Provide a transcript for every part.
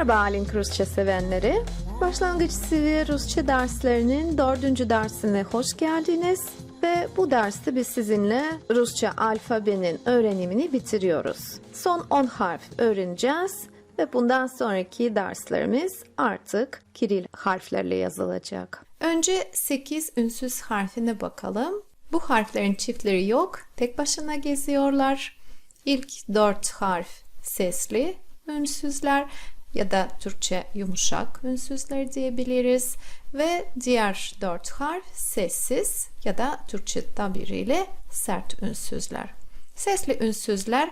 Merhaba Alink Rusça sevenleri. Başlangıç seviye Rusça derslerinin dördüncü dersine hoş geldiniz. Ve bu derste biz sizinle Rusça alfabenin öğrenimini bitiriyoruz. Son 10 harf öğreneceğiz ve bundan sonraki derslerimiz artık Kiril harflerle yazılacak. Önce 8 ünsüz harfine bakalım. Bu harflerin çiftleri yok, tek başına geziyorlar. İlk 4 harf sesli ünsüzler ya da Türkçe yumuşak ünsüzler diyebiliriz ve diğer dört harf sessiz ya da Türkçe tabiriyle sert ünsüzler. Sesli ünsüzler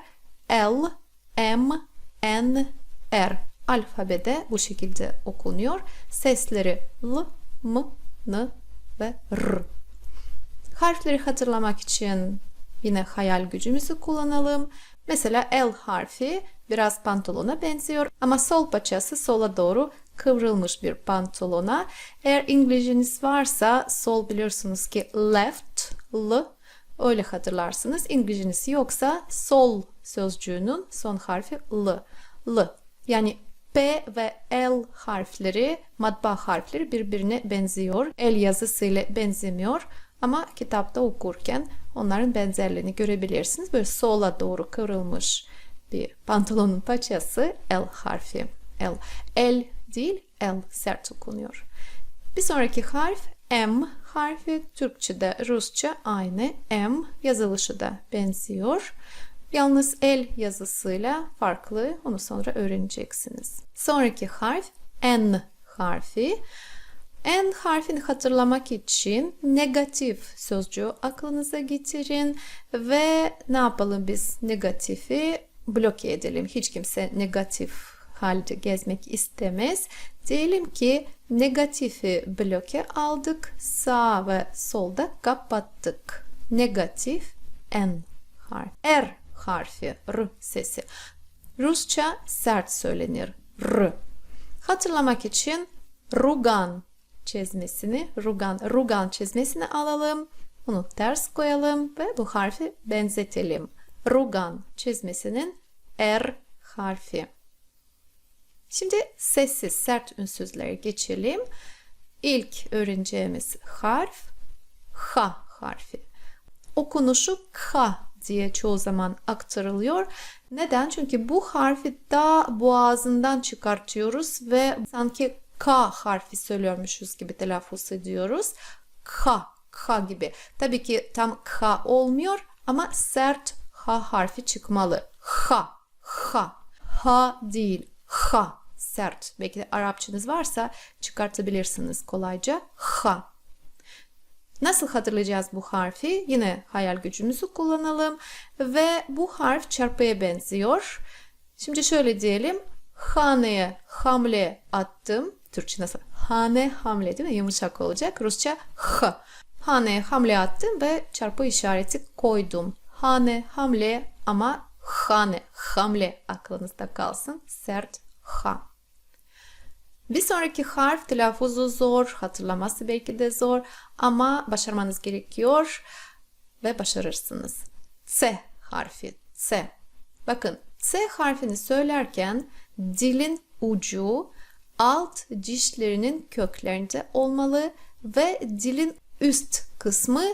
L, M, N, R alfabede bu şekilde okunuyor. Sesleri L, M, N ve R. Harfleri hatırlamak için yine hayal gücümüzü kullanalım. Mesela L harfi biraz pantolona benziyor ama sol paçası sola doğru kıvrılmış bir pantolona. Eğer İngilizceniz varsa sol biliyorsunuz ki left, L öyle hatırlarsınız. İngilizceniz yoksa sol sözcüğünün son harfi L. L. Yani P ve L harfleri, matbaa harfleri birbirine benziyor. El yazısıyla benzemiyor. Ama kitapta okurken onların benzerliğini görebilirsiniz. Böyle sola doğru kıvrılmış bir pantolonun paçası L harfi. L. L değil L sert okunuyor. Bir sonraki harf M harfi Türkçe'de Rusça aynı M yazılışı da benziyor. Yalnız L yazısıyla farklı onu sonra öğreneceksiniz. Sonraki harf N harfi. N harfini hatırlamak için negatif sözcüğü aklınıza getirin ve ne yapalım biz negatifi bloke edelim. Hiç kimse negatif halde gezmek istemez. Diyelim ki negatifi bloke aldık. Sağ ve solda kapattık. Negatif N harfi. R harfi. R sesi. Rusça sert söylenir. R. Hatırlamak için rugan çizmesini, rugan, rugan çizmesini alalım. Onu ters koyalım ve bu harfi benzetelim. Rugan çizmesinin R harfi. Şimdi sessiz sert ünsüzlere geçelim. İlk öğreneceğimiz harf H harfi. Okunuşu K diye çoğu zaman aktarılıyor. Neden? Çünkü bu harfi daha boğazından çıkartıyoruz ve sanki K harfi söylüyormuşuz gibi telaffuz ediyoruz. K, K gibi. Tabii ki tam K olmuyor ama sert H harfi çıkmalı. H, H, H değil, H sert. Belki de Arapçanız varsa çıkartabilirsiniz kolayca. H. Nasıl hatırlayacağız bu harfi? Yine hayal gücümüzü kullanalım ve bu harf çarpıya benziyor. Şimdi şöyle diyelim. Haneye hamle attım. Türkçe nasıl? Hane hamle değil mi? Yumuşak olacak. Rusça h. Hane hamle attım ve çarpı işareti koydum. Hane hamle ama hane hamle aklınızda kalsın. Sert ha. Bir sonraki harf telaffuzu zor, hatırlaması belki de zor ama başarmanız gerekiyor ve başarırsınız. S harfi. S. Bakın S harfini söylerken dilin ucu alt dişlerinin köklerinde olmalı ve dilin üst kısmı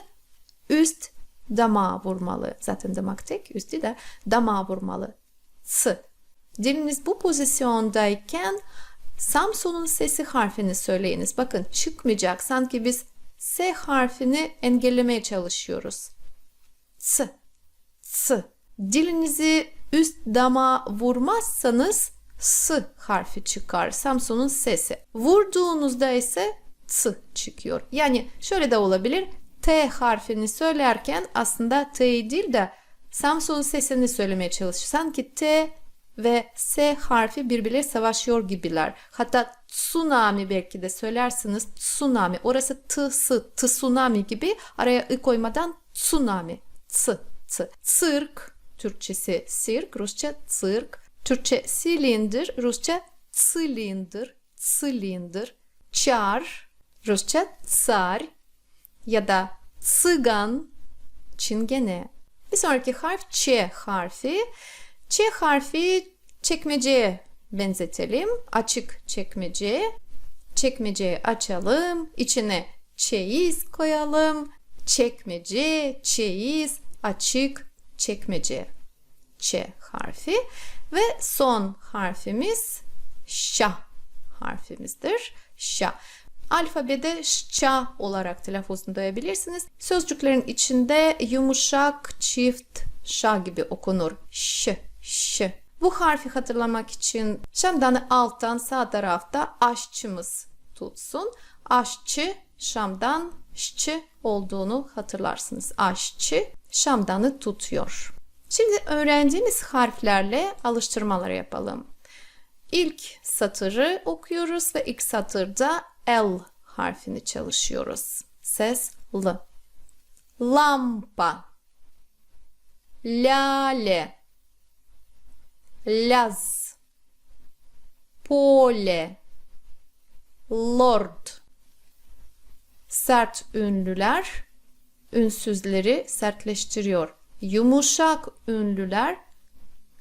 üst damağa vurmalı. Zaten damak tek, üstü de damağa vurmalı. S. Diliniz bu pozisyondayken Samsun'un sesi harfini söyleyiniz. Bakın çıkmayacak. Sanki biz S harfini engellemeye çalışıyoruz. S. S. Dilinizi üst damağa vurmazsanız S harfi çıkar. Samsun'un sesi. Vurduğunuzda ise S çıkıyor. Yani şöyle de olabilir. T harfini söylerken aslında T değil de Samsun'un sesini söylemeye çalışır. Sanki T ve S harfi birbirleriyle savaşıyor gibiler. Hatta tsunami belki de söylersiniz tsunami. Orası t, s, tsunami gibi araya ı koymadan tsunami. T, t. Sirk, Türkçesi sirk, Rusça sirk. Türkçe silindir, Rusça silindir, silindir. Çar, Rusça tsar ya da sıgan, çingene. Bir sonraki harf Ç harfi. Ç harfi çekmeceye benzetelim. Açık çekmece. Çekmeceyi açalım. İçine çeyiz koyalım. Çekmece, çeyiz, açık çekmece. Ç harfi ve son harfimiz şa harfimizdir. Şa. Alfabede şa olarak telaffuzunu duyabilirsiniz. Sözcüklerin içinde yumuşak çift şa gibi okunur. Ş, ş. Bu harfi hatırlamak için Şam'dan alttan sağ tarafta aşçımız tutsun. Aşçı Şam'dan şçı olduğunu hatırlarsınız. Aşçı Şam'danı tutuyor. Şimdi öğrendiğiniz harflerle alıştırmalar yapalım. İlk satırı okuyoruz ve ilk satırda L harfini çalışıyoruz. Ses L. Lampa. Lale. Laz. Pole. Lord. Sert ünlüler ünsüzleri sertleştiriyor. Yumuşak ünlüler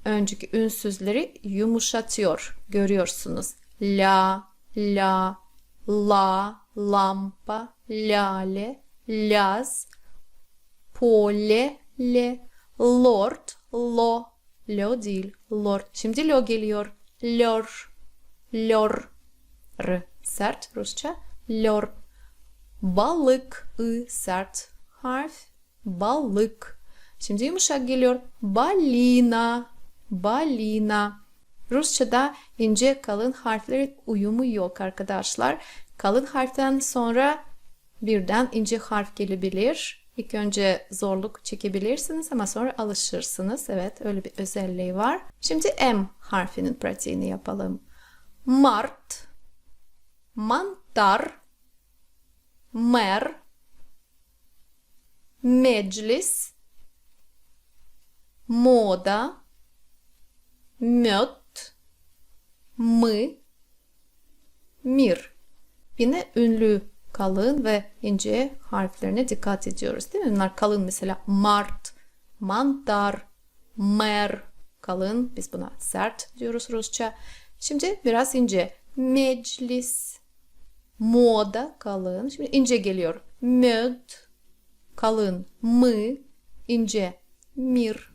önceki ünsüzleri yumuşatıyor. Görüyorsunuz. La, la, la, lampa, lale, laz, pole, le, lord, lo, lo değil, lord. Şimdi lo geliyor. Lor, lor, r sert Rusça, lor. Balık, ı sert harf, balık. Şimdi yumuşak geliyor. Balina, balina. Rusça'da ince kalın harflerin uyumu yok arkadaşlar. Kalın harften sonra birden ince harf gelebilir. İlk önce zorluk çekebilirsiniz ama sonra alışırsınız. Evet öyle bir özelliği var. Şimdi M harfinin pratiğini yapalım. Mart, mantar, mer, meclis, moda, möt, mı, mir. Yine ünlü kalın ve ince harflerine dikkat ediyoruz değil mi? Bunlar kalın mesela mart, mantar, mer kalın. Biz buna sert diyoruz Rusça. Şimdi biraz ince. Meclis, moda kalın. Şimdi ince geliyor. Möd, kalın. Mı, ince. Mir.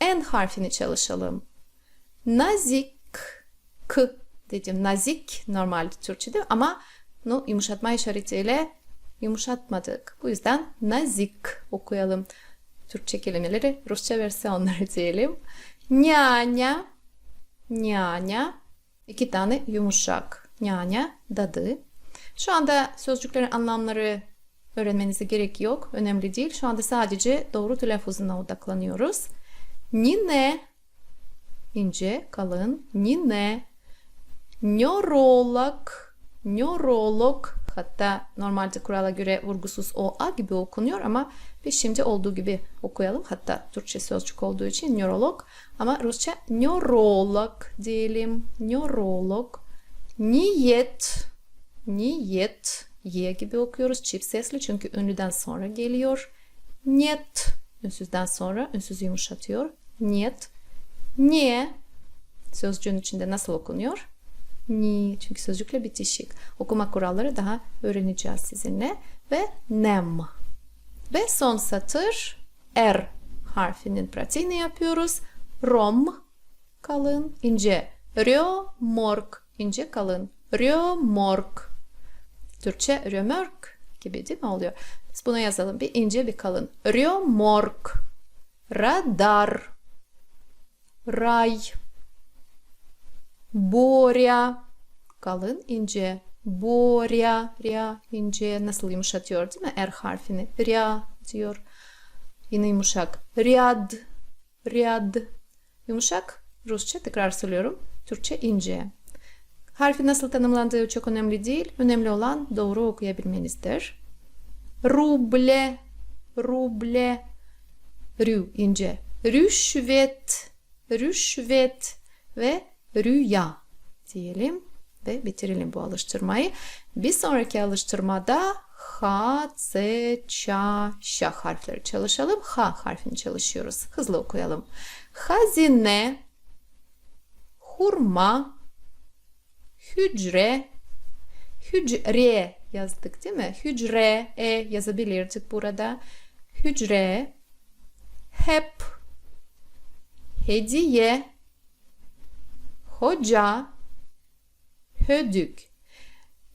N harfini çalışalım. Nazik, k dedim. Nazik normal Türkçe'de ama no, yumuşatma işaretiyle yumuşatmadık. Bu yüzden nazik okuyalım. Türkçe kelimeleri Rusça versiyonları diyelim. Nyanya, nyanya. İki tane yumuşak. Nyanya, dadı. Şu anda sözcüklerin anlamları öğrenmenize gerek yok. Önemli değil. Şu anda sadece doğru telaffuzuna odaklanıyoruz. Nine, ince, kalın. Nine, nörolog, nörolog hatta normalde kurala göre vurgusuz o a gibi okunuyor ama biz şimdi olduğu gibi okuyalım. Hatta Türkçe sözcük olduğu için nörolog ama Rusça nörolog diyelim. Nörolog. Niyet, niyet, y gibi okuyoruz çift sesli çünkü ünlüden sonra geliyor. Niyet, ünsüzden sonra ünsüz yumuşatıyor. Niyet. Niye? Sözcüğün içinde nasıl okunuyor? Ni. Çünkü sözcükle bitişik. Okuma kuralları daha öğreneceğiz sizinle. Ve nem. Ve son satır R harfinin pratiğini yapıyoruz. Rom kalın ince. Ryo morg ince kalın. Ryo morg. Türkçe römörk gibi değil mi oluyor? Biz buna yazalım. Bir ince bir kalın. Ryo morg. Radar. Ray. Боря. Kalın ince. Боря. Ria ince. Nasıl yumuşatıyor değil mi? R harfini. Ria diyor. Yine yumuşak. Riyad. Riyad. Yumuşak. Rusça tekrar söylüyorum. Türkçe ince. Harfi nasıl tanımlandığı çok önemli değil. Önemli olan doğru okuyabilmenizdir. Ruble. Ruble. Rü ince. Rüşvet. Rüşvet ve rüya diyelim ve bitirelim bu alıştırmayı. Bir sonraki alıştırmada H, C, Ç, Ş harfleri çalışalım. H harfini çalışıyoruz. Hızlı okuyalım. Hazine, hurma, hücre, hücre yazdık değil mi? Hücre e yazabilirdik burada. Hücre, hep, hediye, hoca, hödük.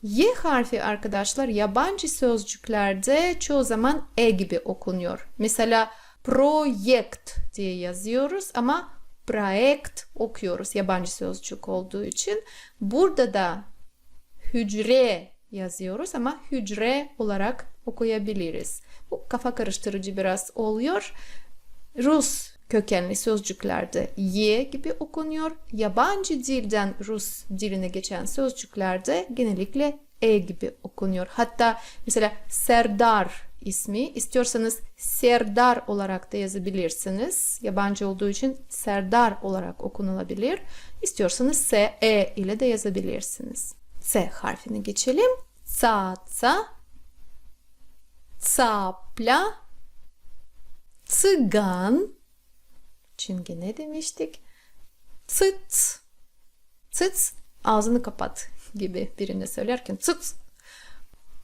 Y harfi arkadaşlar yabancı sözcüklerde çoğu zaman e gibi okunuyor. Mesela projekt diye yazıyoruz ama projekt okuyoruz yabancı sözcük olduğu için. Burada da hücre yazıyoruz ama hücre olarak okuyabiliriz. Bu kafa karıştırıcı biraz oluyor. Rus kökenli sözcüklerde y gibi okunuyor. Yabancı dilden Rus diline geçen sözcüklerde genellikle e gibi okunuyor. Hatta mesela Serdar ismi istiyorsanız Serdar olarak da yazabilirsiniz. Yabancı olduğu için Serdar olarak okunulabilir. İstiyorsanız S, E ile de yazabilirsiniz. S harfini geçelim. Tsatsa, tsapla, tıgan, çünkü ne demiştik? Çıt, çıt, ağzını kapat gibi birine söylerken çıt.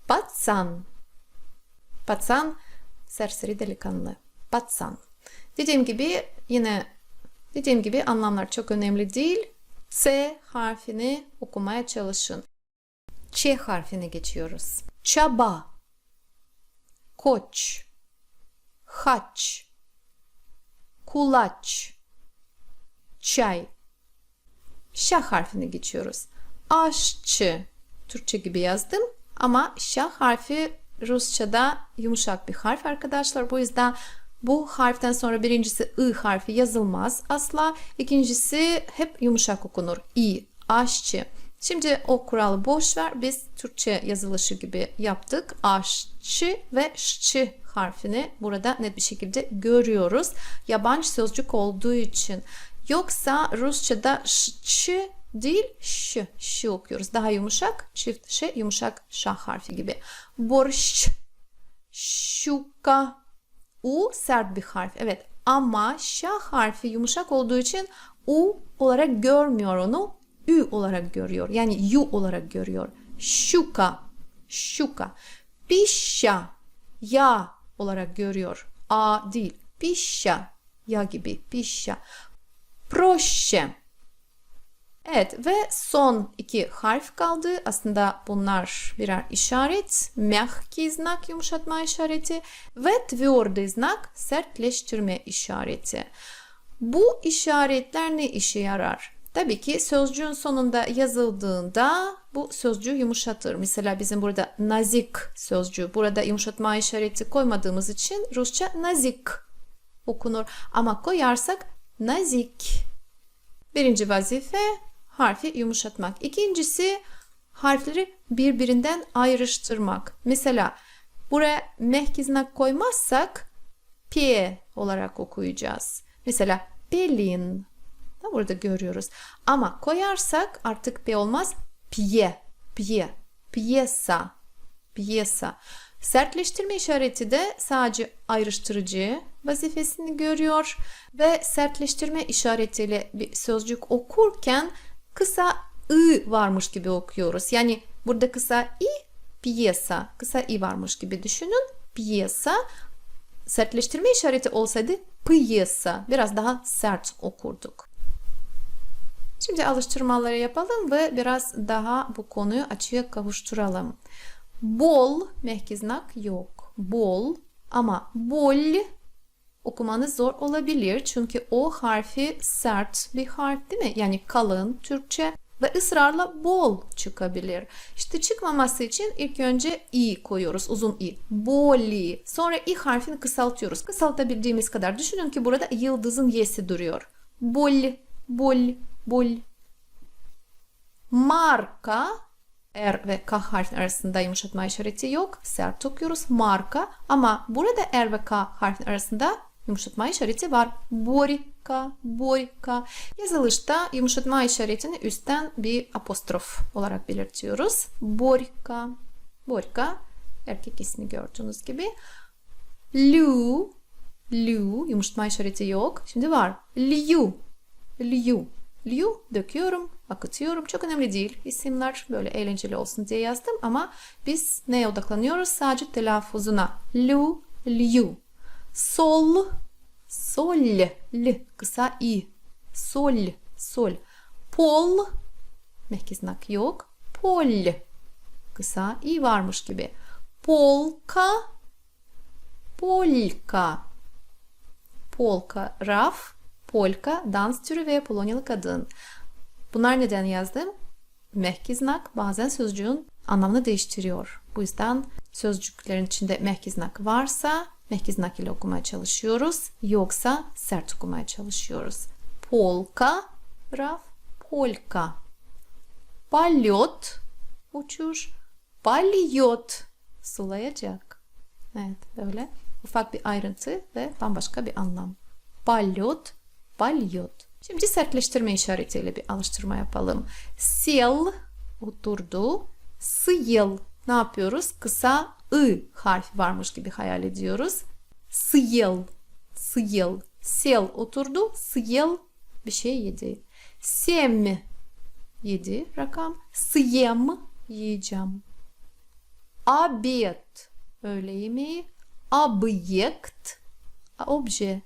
Patsan, patsan, serseri delikanlı. Patsan. Dediğim gibi yine dediğim gibi anlamlar çok önemli değil. C harfini okumaya çalışın. Ç harfine geçiyoruz. Çaba, koç, haç, kulaç, çay. Şah harfine geçiyoruz. Aşçı. Türkçe gibi yazdım ama şah harfi Rusça'da yumuşak bir harf arkadaşlar. Bu yüzden bu harften sonra birincisi ı harfi yazılmaz asla. İkincisi hep yumuşak okunur. İ, aşçı. Şimdi o kuralı boş ver. Biz Türkçe yazılışı gibi yaptık. Aşçı ve şçı harfini burada net bir şekilde görüyoruz. Yabancı sözcük olduğu için. Yoksa Rusça'da şçı değil ş, ş okuyoruz. Daha yumuşak, çift ş, yumuşak ş harfi gibi. Borş, şuka, u sert bir harf. Evet ama ş harfi yumuşak olduğu için u olarak görmüyor onu. Ü olarak görüyor. Yani yu olarak görüyor. Şuka, şuka. Pişa, ya olarak görüyor. A değil. Pişa, ya gibi. Pişa. Proşe. Evet ve son iki harf kaldı. Aslında bunlar birer işaret. Mehki znak yumuşatma işareti ve tvrdi znak sertleştirme işareti. Bu işaretler ne işe yarar? Tabii ki sözcüğün sonunda yazıldığında bu sözcüğü yumuşatır. Mesela bizim burada nazik sözcüğü. Burada yumuşatma işareti koymadığımız için Rusça nazik okunur. Ama koyarsak nazik. Birinci vazife harfi yumuşatmak. İkincisi harfleri birbirinden ayrıştırmak. Mesela buraya mehkiznak koymazsak p olarak okuyacağız. Mesela pelin burada görüyoruz. Ama koyarsak artık p olmaz. Pie, pie, piyesa, piyesa. Sertleştirme işareti de sadece ayrıştırıcı vazifesini görüyor ve sertleştirme işaretiyle bir sözcük okurken kısa ı varmış gibi okuyoruz. Yani burada kısa i, piyesa, kısa i varmış gibi düşünün. Piyesa sertleştirme işareti olsaydı piyesa biraz daha sert okurduk. Şimdi alıştırmaları yapalım ve biraz daha bu konuyu açığa kavuşturalım. Bol mehkiznak yok. Bol ama bol okumanız zor olabilir. Çünkü o harfi sert bir harf değil mi? Yani kalın Türkçe ve ısrarla bol çıkabilir. İşte çıkmaması için ilk önce i koyuyoruz. Uzun i. Boli. Sonra i harfini kısaltıyoruz. Kısaltabildiğimiz kadar. Düşünün ki burada yıldızın y'si duruyor. Bol, bol, bol. Marka R ve K harfin arasında yumuşatma işareti yok. Sert okuyoruz. Marka. Ama burada R ve K harfin arasında yumuşatma işareti var. Borika, borika. Yazılışta yumuşatma işaretini üstten bir apostrof olarak belirtiyoruz. Borika, borika. Erkek ismi gördüğünüz gibi. Lu, lu. Yumuşatma işareti yok. Şimdi var. Liu, liu. Liu döküyorum, akıtıyorum. Çok önemli değil. İsimler böyle eğlenceli olsun diye yazdım ama biz neye odaklanıyoruz? Sadece telaffuzuna. Lu, liu. Sol, sol, l, kısa i. Sol, sol. Pol, mehkiznak yok. Pol, kısa i varmış gibi. Polka, polka. Polka, raf, polka, dans türü ve polonyalı kadın. Bunlar neden yazdım? Mehkiznak bazen sözcüğün anlamını değiştiriyor. Bu yüzden sözcüklerin içinde mehkiznak varsa mehkiznak ile okumaya çalışıyoruz. Yoksa sert okumaya çalışıyoruz. Polka, raf, polka. Palyot, uçuş. Palyot, sulayacak. Evet böyle ufak bir ayrıntı ve bambaşka bir anlam. Palyot, balyot. Şimdi sertleştirme işaretiyle bir alıştırma yapalım. Sil oturdu. Sıyıl ne yapıyoruz? Kısa ı harfi varmış gibi hayal ediyoruz. Sıyıl, sıyıl, sel oturdu, sıyıl bir şey yedi. Sem yedi rakam. Sıyem yiyeceğim. Abiyet öğle yemeği. Objekt, obje,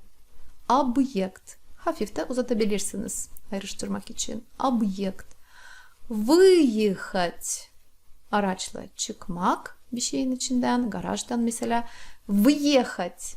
objekt hafif de uzatabilirsiniz ayrıştırmak için. Объект. Выехать araçla çıkmak bir şeyin içinden, garajdan mesela. Въехать.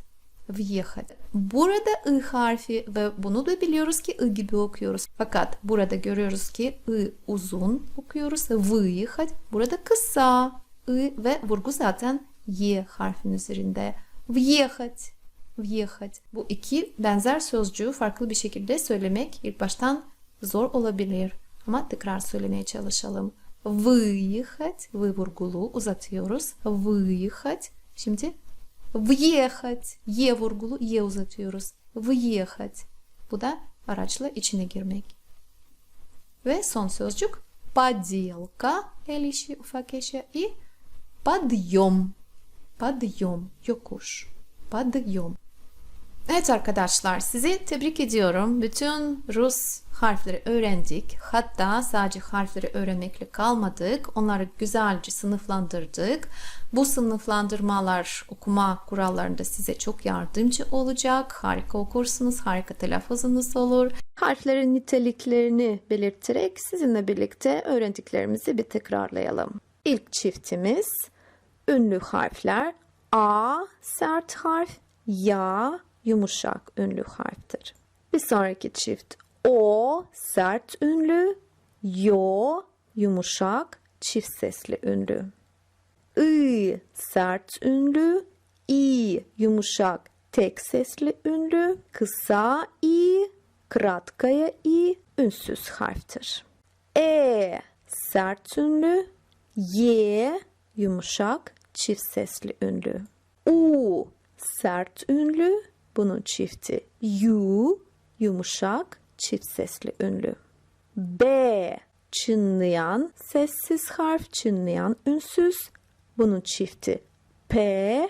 Въехать. Burada ı harfi ve bunu da biliyoruz ki ı gibi okuyoruz. Fakat burada görüyoruz ki ı uzun okuyoruz. Выехать. Burada kısa ı ve vurgu zaten y harfin üzerinde. Въехать въехать. Bu iki benzer sözcüğü farklı bir şekilde söylemek ilk baştan zor olabilir. Ama tekrar söylemeye çalışalım. Выехать, вы vurgulu uzatıyoruz. Выехать. Şimdi въехать, ye vurgulu ye uzatıyoruz. Въехать. Bu da araçla içine girmek. Ve son sözcük поделка, el işi, ufak eşya и подъем. Подъем, yokuş. Подъем. Evet arkadaşlar sizi tebrik ediyorum. Bütün Rus harfleri öğrendik. Hatta sadece harfleri öğrenmekle kalmadık. Onları güzelce sınıflandırdık. Bu sınıflandırmalar okuma kurallarında size çok yardımcı olacak. Harika okursunuz, harika telaffuzunuz olur. Harflerin niteliklerini belirterek sizinle birlikte öğrendiklerimizi bir tekrarlayalım. İlk çiftimiz ünlü harfler A sert harf, Ya yumuşak ünlü harftir. Bir sonraki çift O sert ünlü, Yo yumuşak çift sesli ünlü. I sert ünlü, I yumuşak tek sesli ünlü, kısa i, kratkaya i ünsüz harftir. E sert ünlü, Y yumuşak çift sesli ünlü. U sert ünlü, bunun çifti U yumuşak çift sesli ünlü. B çınlayan sessiz harf çınlayan ünsüz. Bunun çifti P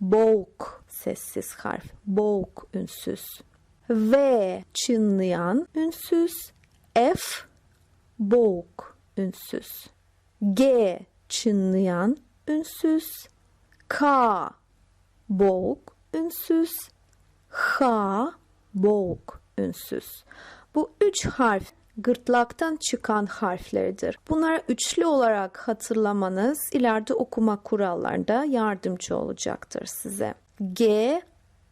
boğuk sessiz harf boğuk ünsüz. V çınlayan ünsüz. F boğuk ünsüz. G çınlayan ünsüz. K boğuk ünsüz. H boğuk ünsüz. Bu üç harf gırtlaktan çıkan harfleridir. Bunları üçlü olarak hatırlamanız ileride okuma kurallarında yardımcı olacaktır size. G,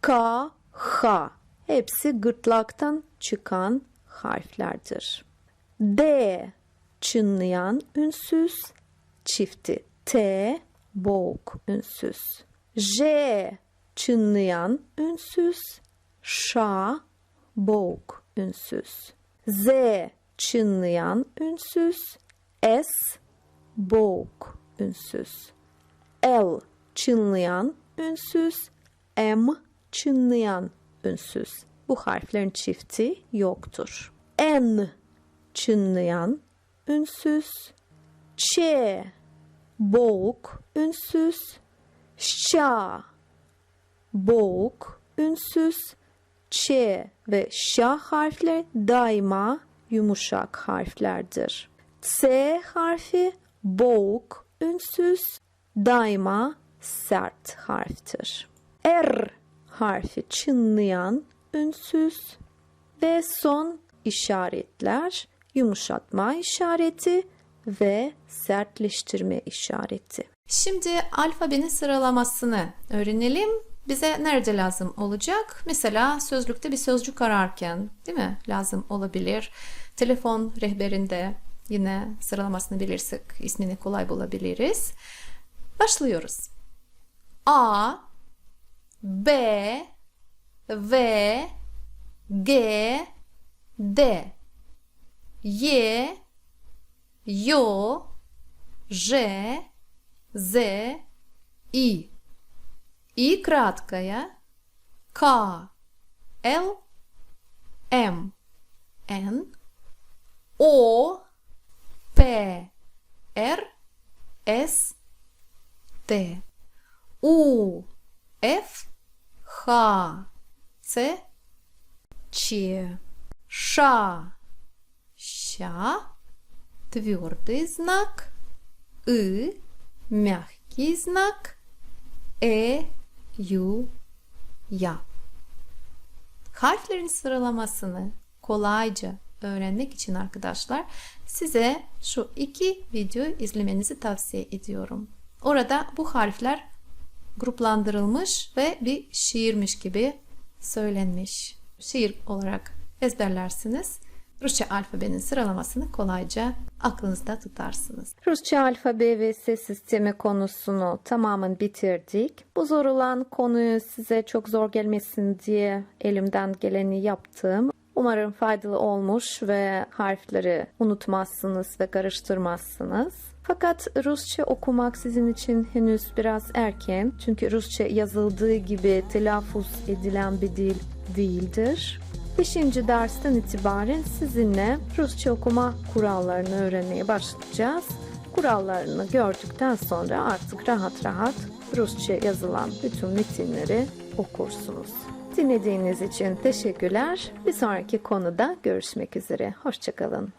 K, H hepsi gırtlaktan çıkan harflerdir. D çınlayan ünsüz, çifti T boğuk ünsüz. J çınlayan ünsüz, Ş boğuk ünsüz. Z çınlayan ünsüz, S boğuk ünsüz. L çınlayan ünsüz, M çınlayan ünsüz. Bu harflerin çifti yoktur. N çınlayan ünsüz, Ç boğuk ünsüz, Şa boğuk ünsüz, Ç ve Ş harfleri daima yumuşak harflerdir. S harfi boğuk, ünsüz, daima sert harftir. R harfi çınlayan, ünsüz ve son işaretler yumuşatma işareti ve sertleştirme işareti. Şimdi alfabenin sıralamasını öğrenelim bize nerede lazım olacak? Mesela sözlükte bir sözcük ararken değil mi? Lazım olabilir. Telefon rehberinde yine sıralamasını bilirsek ismini kolay bulabiliriz. Başlıyoruz. A, B, V, G, D, Y, Yo, J, Z, I. И краткая К Л М Н О П Р С Т. У Ф Х Ц Ч. Ша Ща Твердый знак. И мягкий знак. E, Ю, Ya. Harflerin sıralamasını kolayca öğrenmek için arkadaşlar size şu iki videoyu izlemenizi tavsiye ediyorum. Orada bu harfler gruplandırılmış ve bir şiirmiş gibi söylenmiş. Şiir olarak ezberlersiniz. Rusça alfabenin sıralamasını kolayca aklınızda tutarsınız. Rusça alfabe ve ses sistemi konusunu tamamen bitirdik. Bu zor olan konuyu size çok zor gelmesin diye elimden geleni yaptım. Umarım faydalı olmuş ve harfleri unutmazsınız ve karıştırmazsınız. Fakat Rusça okumak sizin için henüz biraz erken. Çünkü Rusça yazıldığı gibi telaffuz edilen bir dil değildir. 5. dersten itibaren sizinle Rusça okuma kurallarını öğrenmeye başlayacağız. Kurallarını gördükten sonra artık rahat rahat Rusça yazılan bütün metinleri okursunuz. Dinlediğiniz için teşekkürler. Bir sonraki konuda görüşmek üzere. Hoşçakalın.